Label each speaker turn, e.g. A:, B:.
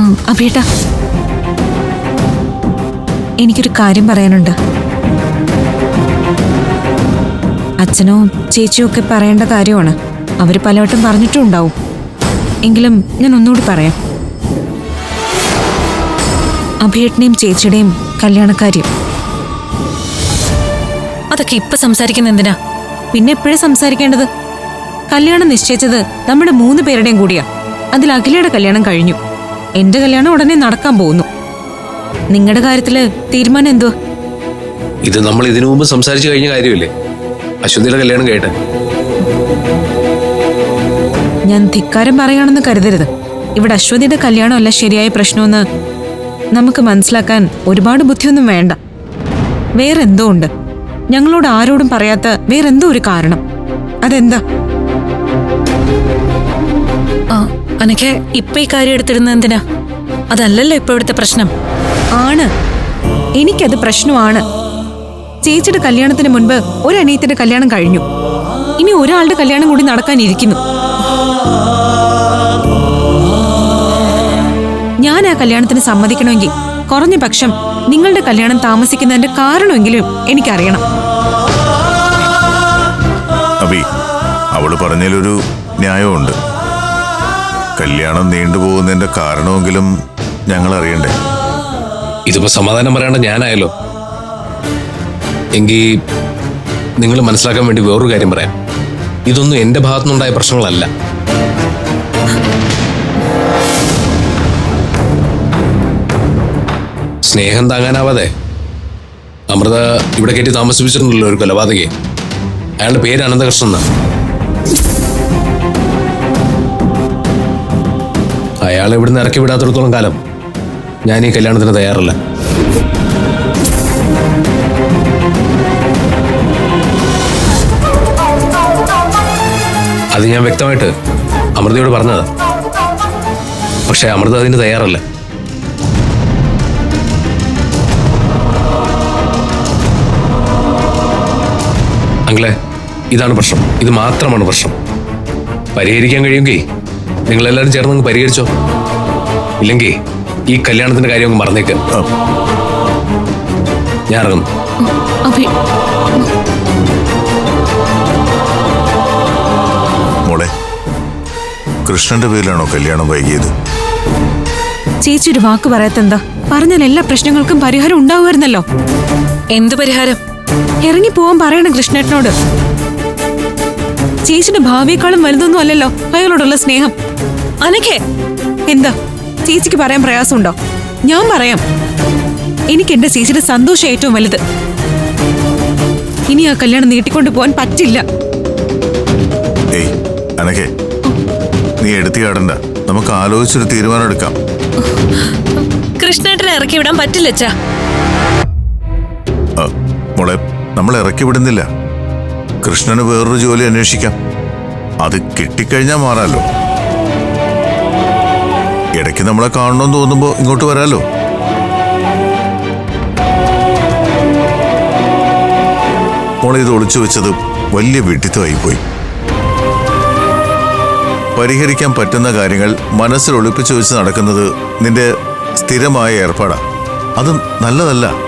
A: അഭിയേട്ടാ. എനിക്കൊരു കാര്യം പറയാനുണ്ട്. അച്ഛനോ ചേച്ചിയോ ഒക്കെ പറയേണ്ട കാര്യമാണ്. അവർ പലവട്ടം പറഞ്ഞിട്ടും ഉണ്ടാവും എങ്കിലും ഞാൻ ഒന്നുകൂടി പറയാം. അഭിയേട്ടനെയും ചേച്ചിയുടെയും കല്യാണക്കാര്യം.
B: അതൊക്കെ ഇപ്പൊ സംസാരിക്കുന്ന എന്തിനാ?
A: പിന്നെ എപ്പോഴും സംസാരിക്കേണ്ടത്? കല്യാണം നിശ്ചയിച്ചത് നമ്മുടെ മൂന്ന് പേരുടെയും കൂടിയാ. അതിൽ അഖിലയുടെ കല്യാണം കഴിഞ്ഞു. എന്റെ കല്യാണം ഉടനെ നടക്കാൻ പോകുന്നു. നിങ്ങളുടെ കാര്യത്തിൽ തീരുമാനം എന്തോ
C: ഇത് നമ്മൾ ഇതിനു മുമ്പ് സംസാരിച്ചു കഴിഞ്ഞ കാര്യമില്ലേ? അശ്വതിയുടെ കല്യാണം കേട്ടെ
A: ഞാൻ ധിക്കാരം പറയുകയാണെന്ന് കരുതരുത്. ഇവിടെ അശ്വതിയുടെ കല്യാണമല്ല ശരിയായ പ്രശ്നമെന്ന് നമുക്ക് മനസ്സിലാക്കാൻ ഒരുപാട് ബുദ്ധിയൊന്നും വേണ്ട. വേറെന്തോ ഉണ്ട്. ഞങ്ങളോട് ആരോടും പറയാത്ത വേറെന്തോ ഒരു കാരണം. അതെന്താ?
B: ആ അനക്കെ ഇപ്പൊ ഈ കാര്യം എടുത്തിടുന്നത് എന്തിനാ? അതല്ലല്ലോ ഇപ്പൊ ഇവിടുത്തെ പ്രശ്നം.
A: ആണ്. എനിക്കത് പ്രശ്നമാണ്. ചേച്ചിയുടെ കല്യാണത്തിന് മുൻപ് ഒരു അനിയത്തിന്റെ കല്യാണം കഴിഞ്ഞു. ഇനി ഒരാളുടെ കല്യാണം കൂടി നടക്കാനിരിക്കുന്നു. ഞാൻ ആ കല്യാണത്തിന് സമ്മതിക്കണമെങ്കിൽ കുറഞ്ഞ പക്ഷം നിങ്ങളുടെ കല്യാണം താമസിക്കുന്നതിന്റെ കാരണമെങ്കിലും എനിക്കറിയണം.
D: അവൾ പറഞ്ഞതിലൊരു ന്യായമുണ്ട് കല്യാണം നീണ്ടുപോകുന്നതിന്റെ കാരണമെങ്കിലും ഞങ്ങൾ അറിയണ്ടേ
C: ഇതിപ്പോ സമാധാനം പറയേണ്ട ഞാനായല്ലോ. എങ്കിൽ നിങ്ങൾ മനസ്സിലാക്കാൻ വേണ്ടി വേറൊരു കാര്യം പറയാം. ഇതൊന്നും എന്റെ ഭാഗത്തുനിന്നുണ്ടായ പ്രശ്നങ്ങളല്ല. സ്നേഹം താങ്ങാനാവാതെ അമൃത ഇവിടെ കയറ്റി താമസിപ്പിച്ചിട്ടുണ്ടല്ലോ ഒരു കൊലപാതകയെ അയാളുടെ പേര് അനന്തകൃഷ്ണൻ എന്നാ. അയാളെ ഇവിടുന്ന് ഇറക്കി വിടാത്തിടത്തോളം കാലം ഞാൻ ഈ കല്യാണത്തിന് തയ്യാറല്ല. അത് ഞാൻ വ്യക്തമായിട്ട് അമൃതയോട് പറഞ്ഞതാ. പക്ഷേ അമൃത അതിന് തയ്യാറല്ല. അങ്കിളെ ഇതാണ് പ്രശ്നം. ഇത് മാത്രമാണ് പ്രശ്നം. പരിഹരിക്കാൻ കഴിയുമെങ്കിൽ നിങ്ങളെല്ലാവരും ചേർന്ന് അങ്ങ് പരിഹരിച്ചോ? ഇല്ലെങ്കിൽ ഈ കല്യാണത്തിന്റെ കാര്യം അങ്ങ് മറന്നേക്ക്. ഞാൻ ഇറങ്ങുന്നു.
D: മോളെ കൃഷ്ണന്റെ പേരിലാണോ കല്യാണം വൈകിയത്?
A: ചേച്ചി ഒരു വാക്ക് പറയാത്തെന്താ? പറഞ്ഞാൽ എല്ലാ പ്രശ്നങ്ങൾക്കും പരിഹാരം ഉണ്ടാവുമായിരുന്നല്ലോ.
B: എന്ത് പരിഹാരം?
A: ഇറങ്ങി പോവാൻ പറയണം കൃഷ്ണേട്ടനോട്. ചേച്ചിയുടെ ഭാവിയെക്കാളും വലുതൊന്നും അല്ലല്ലോ അയാളോടുള്ള സ്നേഹം.
B: അനക്കെ
A: എന്താ? ചേച്ചിക്ക് പറയാൻ പ്രയാസമുണ്ടോ? ഞാൻ പറയാം. എനിക്ക് എന്റെ ചേച്ചിയുടെ സന്തോഷം ഏറ്റവും വലുത്. ഇനി ആ കല്യാണം നീട്ടിക്കൊണ്ടു പോകാൻ പറ്റില്ല.
D: ഏയ് അനക്കെ നീ എടുത്തി കാടണ്ട നമുക്ക് ആലോചിച്ചൊരു തീരുമാനം എടുക്കാം.
B: കൃഷ്ണേട്ടനെ ഇറക്കി വിടാൻ പറ്റില്ല
D: മോളെ നമ്മൾ ഇറക്കി വിടുന്നില്ല. കൃഷ്ണന് വേറൊരു ജോലി അന്വേഷിക്കാം. അത് കിട്ടിക്കഴിഞ്ഞാൽ മാറാലോ. ഇടയ്ക്ക് നമ്മളെ കാണണമെന്ന് തോന്നുമ്പോൾ ഇങ്ങോട്ട് വരാലോ. മോളെ ഇത് ഒളിച്ചു വെച്ചത് വലിയ വിഡിത്തമായി പോയി. പരിഹരിക്കാൻ പറ്റുന്ന കാര്യങ്ങൾ മനസ്സിൽ ഒളിപ്പിച്ചു വെച്ച് നടക്കുന്നത് നിന്റെ സ്ഥിരമായ ഏർപ്പാടാണ് അത് നല്ലതല്ല.